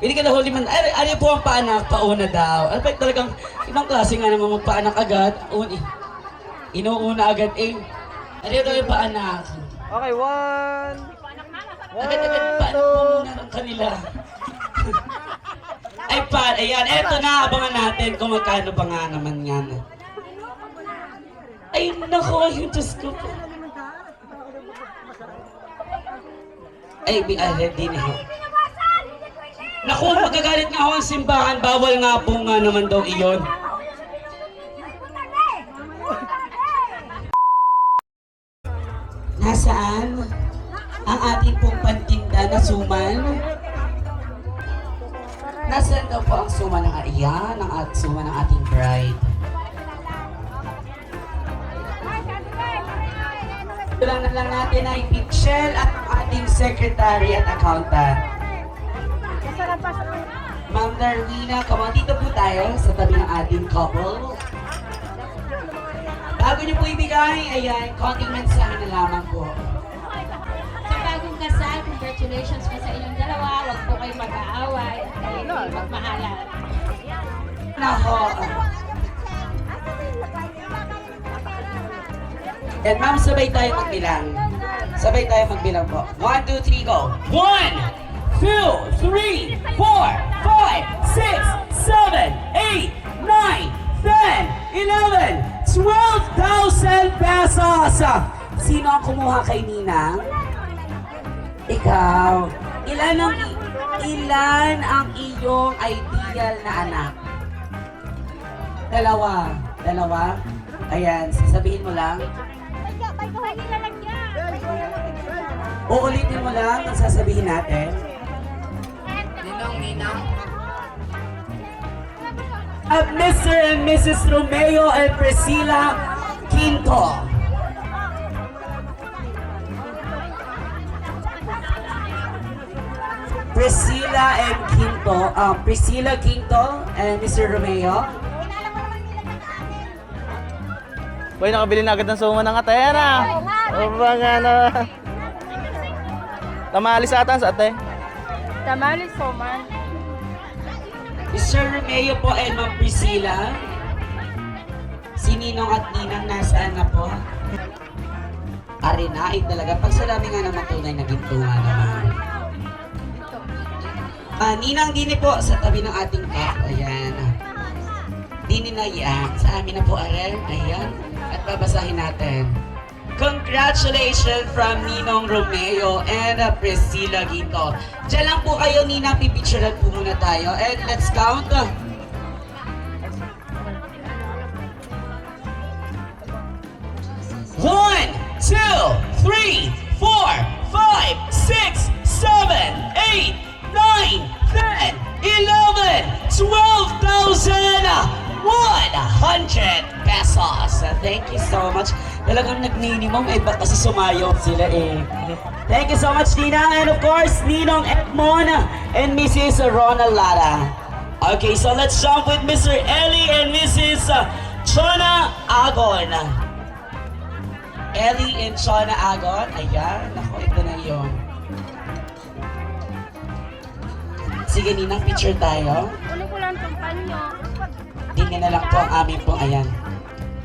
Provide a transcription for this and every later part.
Pili ka na huli man. Ay, ano po ang paanak? Pauna daw. Ano ba talagang, ibang klase nga naman magpaanak agad. Un, eh. Inuuna agad eh. Ano daw yung paanak? Okay, one. One, two. kanila? Ay pa, ayan, eto na, abangan natin kung magkano pa nga naman yan. Ay, nako, ay, Diyos ko po. Ay, bi, ay, ready na. Naku, magagalit nga ako ang simbahan, bawal nga po nga naman daw iyon. Nasaan ang ating pong pantinda na suman? Nasaan daw po ang suma ng iyan, ang at suma ng ating bride? Tulang na lang natin ay Pichel at ang ating secretary at accountant. Darwina, come on, dito po tayo sa tabi ng ating couple. Bago niyo po ibigay, ayan, konting mensahe na lamang po. Sa bagong kasal, congratulations po sa inyong dalawa. Huwag po kayo mag-aaway at kayo ay magmahalan. Nako. And ma'am, sabay tayo magbilang. Sabay tayo magbilang po. One, two, three, go. One, two, three, four, five, six, seven, eight, nine, ten, eleven, twelve thousand pesos! Sino ang kumuha kay Ninang? Ikaw. Ilan ang ilan ang iyong ideal na anak? Dalawa. Dalawa? Ayan, sasabihin mo lang. Uulitin mo lang ang sasabihin natin. Ninang, ninang. At Mr. and Mrs. Romeo and Priscilla Quinto. Priscilla and Quinto, um, Priscilla Quinto and Mr. Romeo. Boy, nakabili na agad ng suma ng atera. O ba nga na. Tamalis ata sa ate. Tamales po, man. Mr. Romeo po and Ma'am Priscilla. Si Ninong at Ninang nasaan na po? Arena, ay talaga. Pag salamin nga naman tunay na ginto nga naman. Ah, Ninang Dini po sa tabi ng ating cup. Ayan. Dini na yan. Sa amin na po, Arel. Ayan. At babasahin natin. Congratulations from Ninong Romeo and uh, Priscilla Ginto. Diyan lang po kayo, Ninang. Pipicturean po muna tayo. And let's count. One, two, three, four, five, six, seven, eight, nine, ten, eleven, twelve thousand one hundred pesos. Thank you so much. Talagang nag-minimum eh, ba't kasi sumayop sila eh. Thank you so much, Nina. And of course, Ninong Edmon and Mrs. Rona Lara. Okay, so let's jump with Mr. Ellie and Mrs. Chona Agon. Ellie and Shauna Agon. Ayan, ako, ito na yun. Sige, Ninang, picture tayo. Kunin ko lang itong panyo. Tingnan na lang po ang amin po, ayan.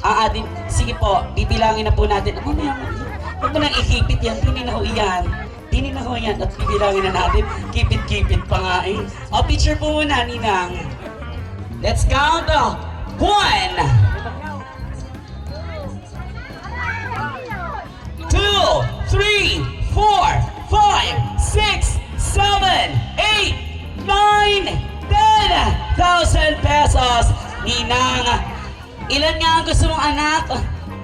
Ah, atin, sige po, bibilangin na po natin. Ano na yan? Huwag mo nang ikipit yan, dini na ho yan. Dini na ho yan, at bibilangin na natin. Kipit-kipit pa nga eh. O, picture po muna, Ninang. Let's count. Oh. One, two, three, four, five, six, seven, eight, nine, ten thousand pesos. Ninang, ilan nga ang gusto mong anak?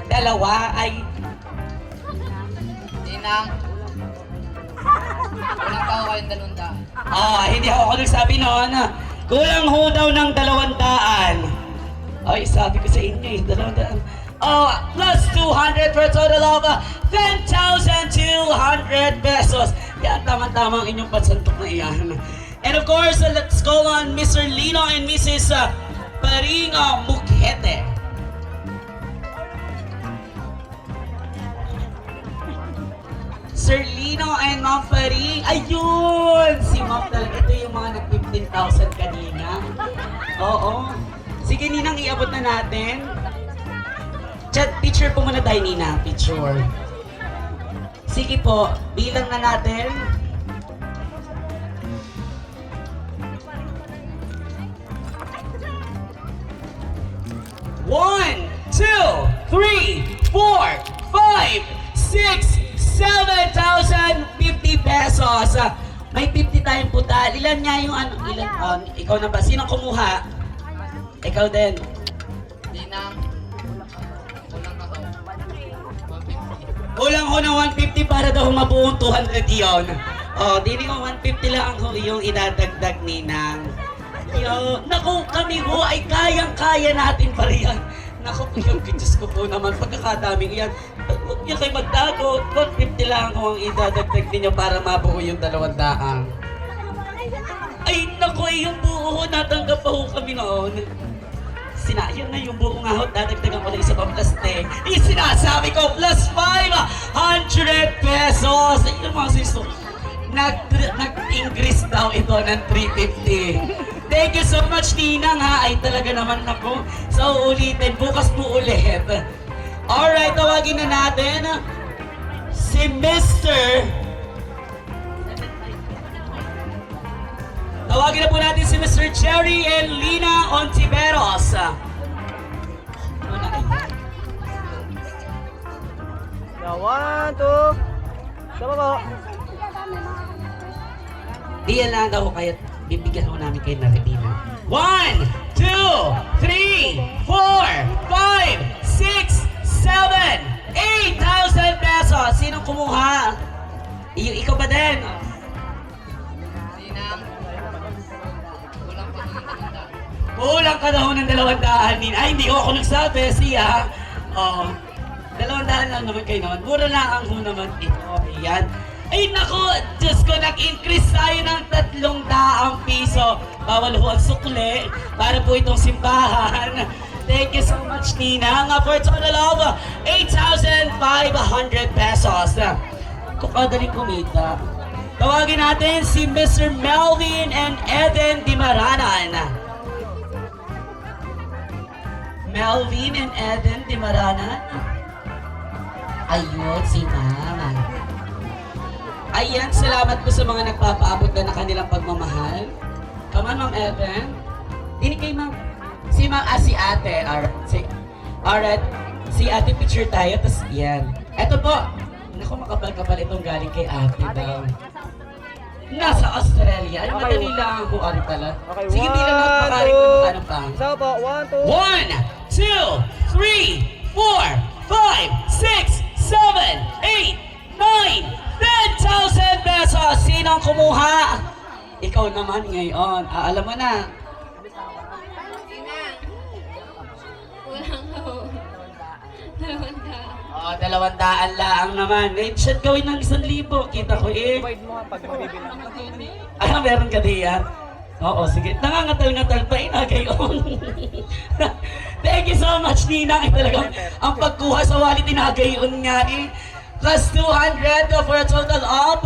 Dalawa ay Ninang. Walang tao kayong dalunda. Ah, hindi ako nagsabi noon. Kulang ho daw ng dalawang daan. Ay, sabi ko sa inyo eh, dalawang daan. Oh, plus 200 for total of uh, 10,200 pesos. Yan, tama-tama ang inyong pansantok na iyan. And of course, let's call on Mr. Lino and Mrs. Uh, Paring Ayun! Si Ma'am talaga. Ito yung mga nag-15 100,000 kanina. Oo. Sige, Ninang, iabot na natin. Chat, picture po muna tayo, Nina. Picture. Sige po, bilang na natin. One, two, three, four, five, six, seven thousand fifty pesos. May 50 tayong putal. Ilan nga yung ano? Ilan? Oh, ikaw na ba? Sino kumuha? Ikaw din. Kulang ko ng 150 para daw mabuong 200 yon. Oh, dili ko 150 lang ako yung idadagdag ni Nang. Yo, naku, kami ho ay kayang-kaya natin pa riyan. Naku, yung Diyos ko po naman, pagkakadaming yan. Huwag niyo kayo magtago. 150 lang ako ang idadagdag ninyo para mabuo yung dalawang daang. Ay, naku, eh, yung buo ho, natanggap pa ho kami noon. Sinayang na yung buo nga ho, dadagdagan ko ng isa pang plus 10. Yung sinasabi ko, plus 500 pesos! Ay, yung mga sisto, nag, nag-increase daw ito ng 350. Thank you so much, Ninang, ha? Ay, talaga naman ako. So, ulitin, bukas po ulit. Alright, tawagin na natin si Mr. Tawagin na po natin si Mr. Jerry and Lina Ontiveros. Kayo. Yeah, one, two. Sama po. Iyan lang daw kaya bibigyan ko namin kayo ng Revina. One, two, three, four, five, six, seven, eight thousand pesos. Sinong kumuha? I- ikaw ba din? Kulang ka daw ng dalawang daan. Ay, hindi ko ako nagsabi. Siya. Oo. Dalawang daan lang naman kayo naman. Mura lang ang naman ito. Ayan. Ay, nako. Diyos ko, nag-increase tayo ng tatlong daang piso. Bawal ho ang sukli. Para po itong simbahan. Thank you so much, Nina. Nga for total of 8,500 pesos. Kung kumita. Tawagin natin si Mr. Melvin and Eden Dimaranan. Melvin and Eden Dimaranan. Ayun, si Mama. Ayan, salamat po sa mga nagpapaabot na ng kanilang pagmamahal. Come on, Ma'am Eden. Dini kay Ma'am. Si Ma'am, ah, si Ate. Alright, si, alright. Si Ate picture tayo, tapos yan. Eto po. Naku, makapal-kapal itong galing kay Ate daw. Nasa Australia. Ay, Okay, madali lang ang buwan pala. Okay, Sige, bilang one, at makarin two. kung ano pa. Sama po. One, two. One, two, three, four, five, six, seven, eight, nine, ten thousand pesos. Sino ang kumuha? Ikaw naman ngayon. Ah, alam mo na. Kulang ako. Dalawang daan. Oh, dalawang daan lang naman. Eh, shit, gawin ng isang libo. Kita ko eh. Mabibilang. Ah, meron ka diyan? Oo, sige. Nangangatal-ngatal pa, inagayon. Thank you so much, Nina. Ay, talagang ang pagkuha sa wallet, inagayon nga eh. Plus 200 for a total of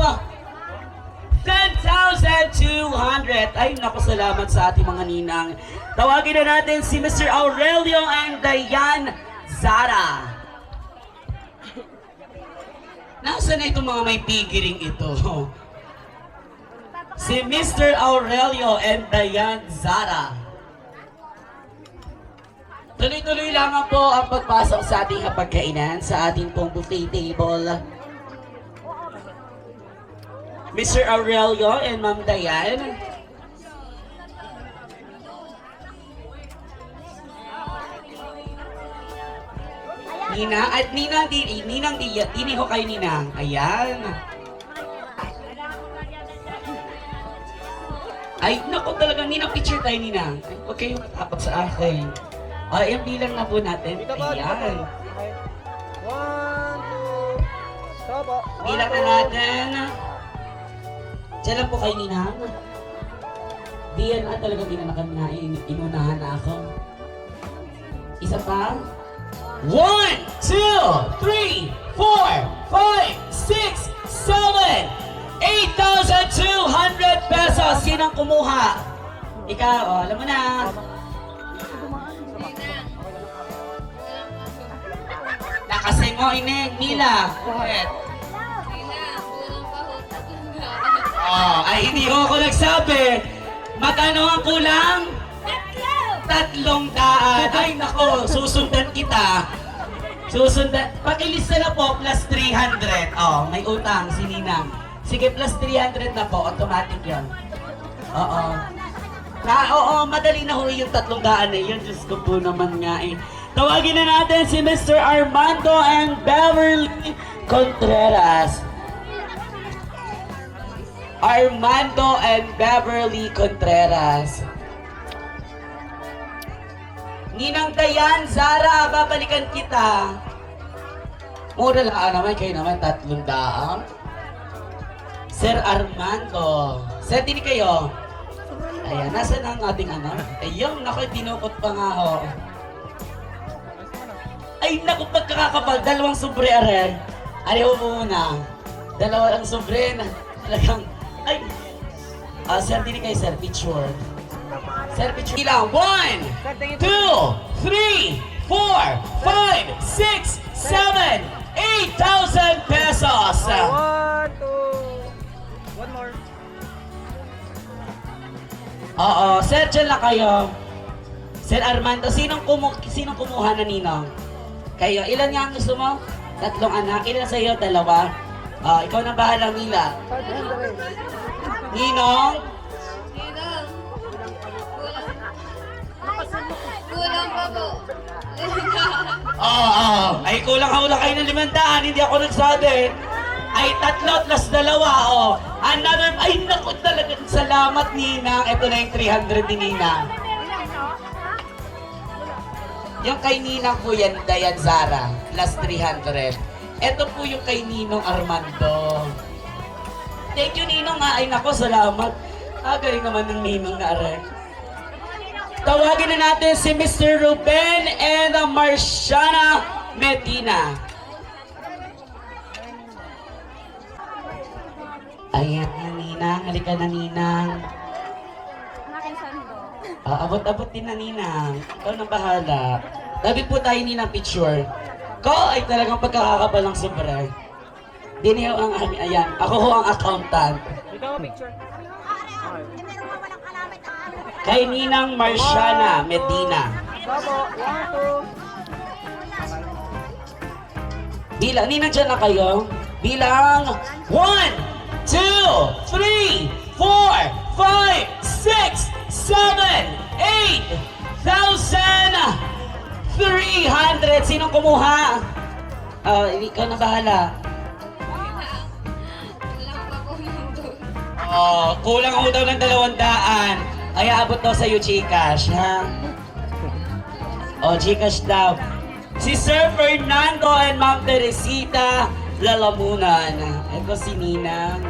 10,200. Ay, naku, sa ating mga ninang. Tawagin na natin si Mr. Aurelio and Diane Zara. Nasaan na itong mga may pigiring ito? si Mr. Aurelio and Diane Zara. Tuloy-tuloy lamang po ang pagpasok sa ating hapagkainan sa ating pong buffet table. Mr. Aurelio and Ma'am Diane. Nina, at Ninang di, Ninang di, Tini ho kayo Ninang. Ayan. Ay, naku talaga, Ninang picture tayo Ninang. Huwag kayong matapag sa akin. Ay, ang bilang na po natin. Dito po, dito po. Ayan. Okay. One, two. One, Bilang na natin. Diyan lang po kayo Ninang. Diyan na talaga di na. Inunahan na ako. Isa pa. One, two, three, four, five, six, seven, eight thousand two hundred pesos. Sinang kumuha? Ikaw, oh, alam mo na. Lakasin mo, Ineng. Mila. Bakit? Oh, ay hindi ko ako nagsabi. Magkano ang kulang? Tatlong daan. Ay nako, susundan kita. Susundan. Pakilista na po, plus 300. Oh, may utang, si Ninang. Sige, plus 300 na po. Automatic yon. Oo. Na, oo, madali na ho yung tatlong daan na yun. Diyos ko po naman nga eh. Tawagin na natin si Mr. Armando and Beverly Contreras. Armando and Beverly Contreras. Ninang Dayan, Zara, babalikan kita. Mura lang ah, naman, kayo naman, tatlong daang. Sir Armando. Sir, din kayo. Ayan, nasa na ang ating ano? Ayun, naku, tinukot pa nga ho. Ay, naku, pagkakakapal, dalawang sobre arer. Ayaw mo muna. Dalawa lang sobre na talagang, ay. Ah, sir, din kayo, sir, picture. Sir, picture. Ilang, one, two, three, four, five, six, seven, eight thousand pesos. One, two. One more. Oo, sir, dyan lang kayo. Sir Armando, sinong, kumu sinong kumuha na ninong? Kayo, ilan nga ang gusto mo? Tatlong anak. Ilan sa iyo? Dalawa. Ah, ikaw na bahala, Mila. Ninong? Kulang pa po. Oo, oo. Ay, kulang hawla kayo ng limandaan. Hindi ako nagsabi. Ay, tatlo plus dalawa, oh. Another, ay, naku talaga. Salamat, Ninang. Ito na yung 300 ni Ninang. Yung kay Ninang po yan, Dayan Zara, plus 300. Ito po yung kay Ninong Armando. Thank you, Ninong. nga. Ay, nako, salamat. Ah, galing naman ng Ninong na aray. Tawagin na natin si Mr. Ruben and Marciana Medina. Ayan, yung Ninang. Halika na, Ninang. Ah, abot-abot din na, Ninang. Ikaw na bahala. Tabi po tayo, Ninang, picture. Ko ay talagang pagkakakapal ng sobra. Dinihaw ang amin. Ayan, ako ho ang accountant. Ikaw, picture. Kay Ninang Marciana Medina. Bilang, Ninang dyan na kayo. Bilang, 1, 2, 3, 4, 5, 6, 7, 8, 300. Sinong kumuha? Ah, ikaw na bahala. Oh, kulang ako daw ng dalawang daan. Ay, abot daw sa'yo, Gcash, ha? Oh, Gcash daw. Si Sir Fernando and Ma'am Teresita Lalamunan. Ito si Ninang.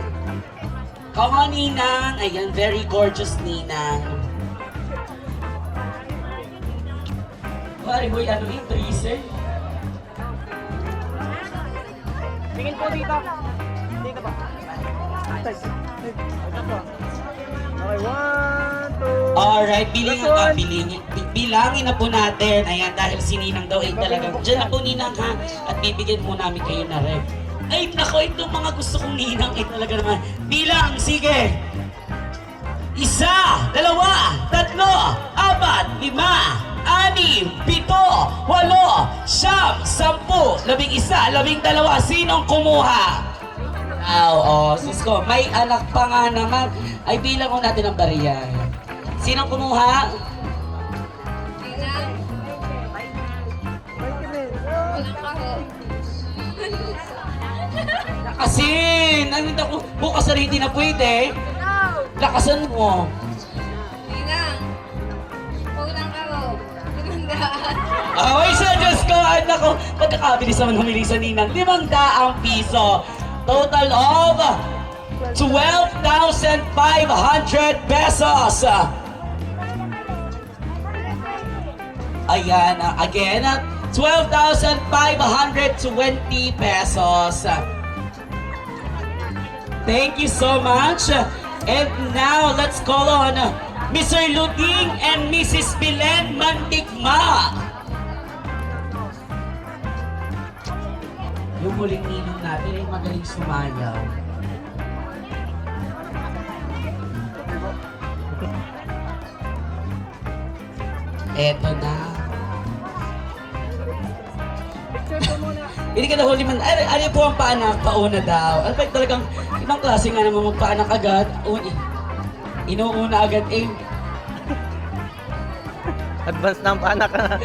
Come on, Ninang. Ayan, very gorgeous Ninang. Pare, boy, ano yung freezer? Tingin po dito. Dito ba? Okay, one, two. Alright, bilingin Last ka, one. bilingin. bi- Bilangin na po natin. Ayan, dahil si Ninang daw ay talagang, dyan na po Ninang ha, at bibigyan po namin kayo na rin. Ay, nako, itong mga gusto kong Ninang ay talaga naman. Bilang, sige! Isa, dalawa, tatlo, apat, lima, anim, pito, walo, siyam, sampu, labing isa, labing dalawa. Sinong kumuha? Aw, oh, sus ko, may anak pa nga naman. Ay, bilang ko natin ang bariya. Sinong kumuha? Lakasin! Ano ako, bukas na rin hindi na pwede. Lakasan mo. Limandaan. Ay, sa Diyos ko, anak ko, pagkakabilis naman humili sa ninang, limang daang piso. Total of 12,500 pesos. Ayan, ah, again, ah, 12,520 pesos. Thank you so much. And now, let's call on Mr. Luding and Mrs. Belen Mantigma. Yung huling ninong natin ay magaling sumayaw. Eto na. Hindi ka nahuli man. Ano, ano po ang paanak? Pauna daw. Ano ba talagang ibang klase nga naman magpaanak agad? Uni. Inuuna agad eh. Advance na ang panak na.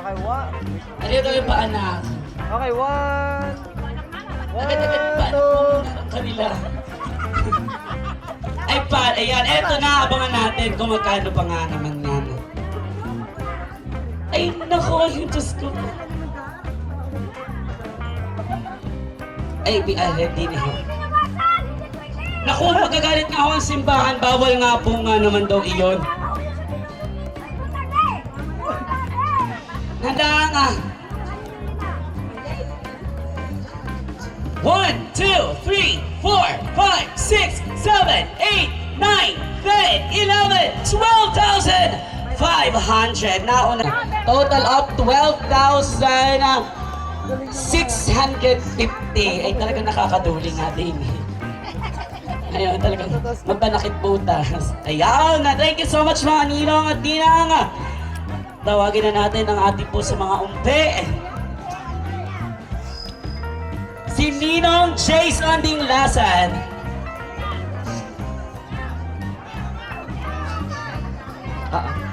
Okay, one. Ano daw yung paanak? Okay, one. One, two. Kanila. Ay pa, ayan. Eto na, abangan natin kung magkano pa nga naman. Ay, nako, yung Diyos ko. Ay, bi, ah, hindi na. Naku, magagalit nga ako ang simbahan. Bawal nga po nga naman daw iyon. Handa nga. One, two, three, four, five, six, seven, eight, nine, ten, eleven, twelve thousand five hundred. Nauna. Total of twelve thousand six hundred fifty. Ay talagang nakakaduli nga din. Ayun, talagang magpanakit butas. Ayan, thank you so much mga ninong at ninang. Tawagin na natin ang ating po sa mga umpe. Si Ninong Jason Dinglasan. Ah.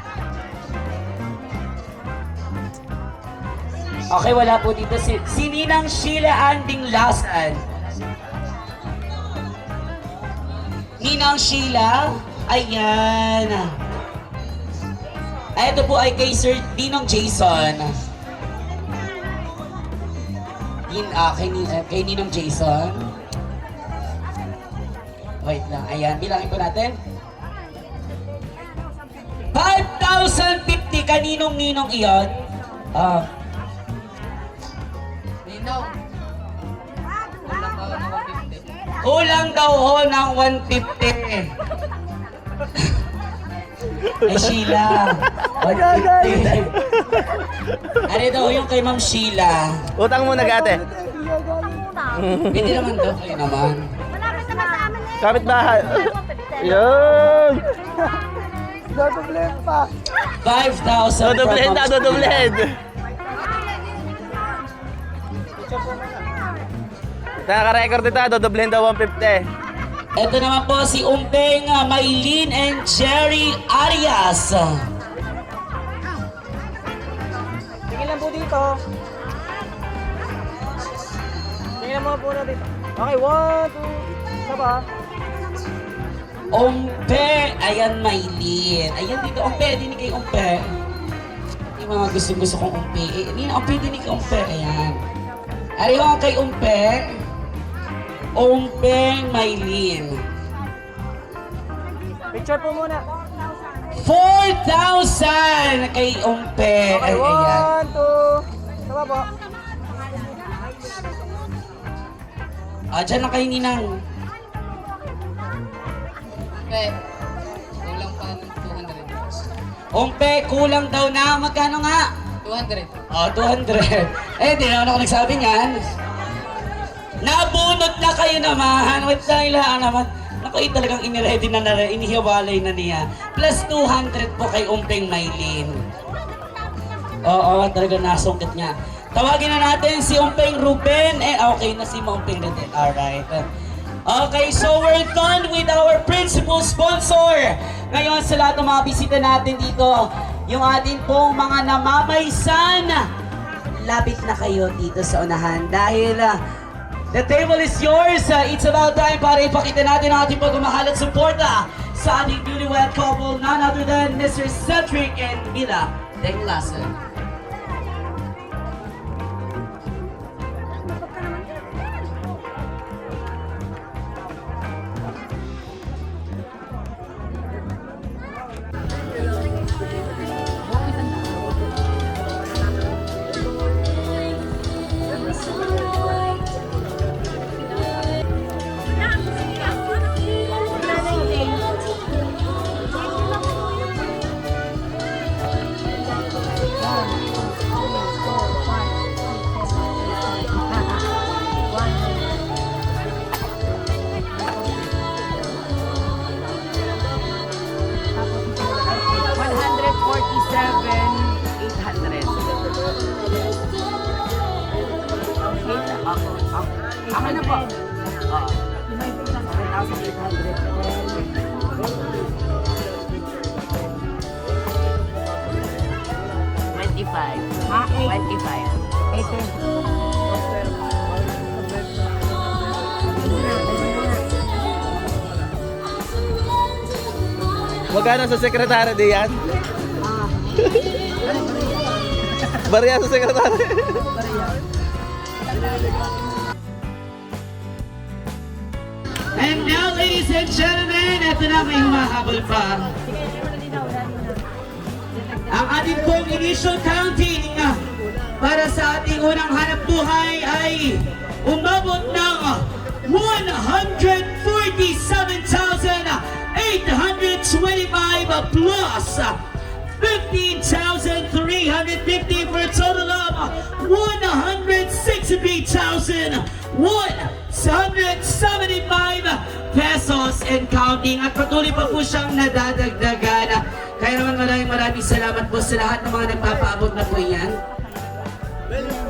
Okay, wala po dito si, si Ninang Sheila Anding Lasan. Ninang Sheila, ayan. Ay, ito po ay kay Sir Ninong Jason. Nin, ah, kay, eh, kay Ninong Jason. Wait lang, ayan, bilangin po natin. 5,050 kaninong ninong iyon. Ah. Ninong. Kulang daw ho ng 150. Ay, Sheila. 150. ano daw yung kay Ma'am Sheila? Utang muna gate. Hindi naman daw kayo naman. Malapit naman sa amin eh. Kapit bahay. Yun. 5,000 Dodoblehin na, dodoblehin. Nakaka-record ito, dodoblehin daw 150. Ito naman po si Umpeng uh, Maylin and Jerry Arias. Tingin lang po dito. Tingin lang mga po na dito. Okay, one, two. Isa ba? Umpe, ayan Maylin. Ayan dito, Umpe, dinig kay Umpe. Yung mga gusto-gusto kong Umpe. Eh, Umpe, dinig kay Umpe. Ayan. Ariho kay Umpe. Umpe Maylin. Picture po muna. 4,000 kay Umpe. Okay, Ay, ayan. one, two. Isa ba po? Ah, dyan lang kayo, Ninang. Kulang pa ng 200. Umpe, kulang daw na. Magkano nga? 200. Oh, 200. Eh, di naman ako nagsabi niyan. Nabunot na kayo naman. Wait lang lang naman. Naku, eh, talagang iniready na na inihiwalay na niya. Plus 200 po kay Umpeng Maylin. Oo, talaga nasungkit niya. Tawagin na natin si Umpeng Ruben. Eh, okay na si Umpeng Ruben. Alright. Okay, so we're done with our principal sponsor. Ngayon sa lahat ng mga bisita natin dito, yung atin pong mga namamaysan, labit na kayo dito sa unahan dahil ah, the table is yours. Ah, it's about time para ipakita natin ang ating pagmamahal at suporta sa ating newlywed couple, none other than Mr. Cedric and Mila Denglasen. Twenty-five. Magkano sa sekretary di yan? Bariya sa sekretary. And now, ladies and gentlemen, ito na may humahabol pa. Ang ating pong initial counting ah, para sa ating unang hanap buhay ay umabot ng 147,825 plus 15,350 for a total of 163,175 pesos and counting at patuloy pa po siyang nadadagdagan. Kaya naman maraming maraming salamat po sa lahat ng mga nagpapaabot na po yan. 没事。